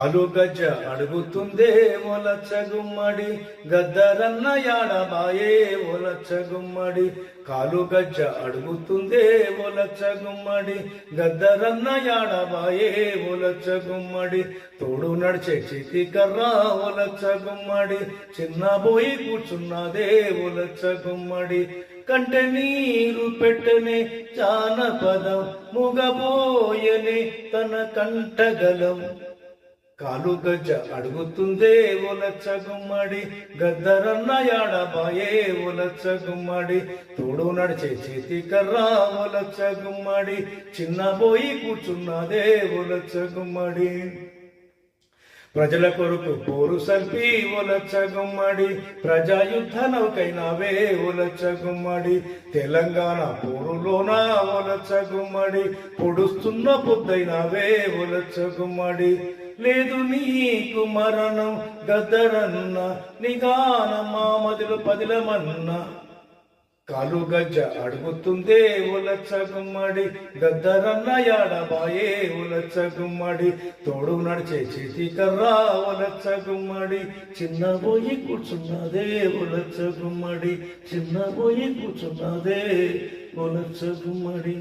అలుగజ్జ అడుగుతుందే ఒలచ్చ గుమ్మడి గద్దరన్న యాడబాయే ఒలచ్చ గుమ్మడి కాలు గజ్జ అడుగుతుందే ఒలచ్చ గుమ్మడి గద్దరన్న యాడబాయే ఒలచగుమ్మడి తోడు నడిచే చితి కర్ర ఒలచగుమ్మడి గుమ్మడి చిన్నబోయి కూర్చున్నదే ఒలచగుమ్మడి గుమ్మడి నీరు పెట్టనే జానపదం ముగబోయనే తన కంఠగలం. కాలు గజ్జ అడుగుతుందే ఒలచ్చ గుమ్మడి గద్దరన్న యాడబాయే ఒలచ్చ గుమ్మడి తోడు నడిచే చేతి కర్రా ఒలచ్చ గుమ్మడి చిన్నబోయి కూర్చున్నదే ఒలచ్చ గుమ్మడి ప్రజల కొరకు పోరు సల్పి ఒలచ్చ గుమ్మడి ప్రజాయుద్ధ నౌకైనావే ఒలచ్చ గుమ్మడి తెలంగాణ పోరులోన ఒలచ్చ గుమ్మడి పొడుస్తున్న పొద్దైనావే ఒలచ్చ గుమ్మడి లేదు నీకు మరణం గద్దరన్న నిగాన మామదులు మదిలో పదిలమన్నా. కాలు అడుగుతుందే ఉలచ్చగుమ్మడి గద్దరన్న యాడబాయే ఉలచ్చగుమ్మడి తోడు నడిచే చేతి కర్రా ఉలచ్చ చిన్న పోయి కూర్చున్నదే ఉలచ్చ గుమ్మడి చిన్న పోయి కూర్చున్నదే ఉలచ్చ గుమ్మడి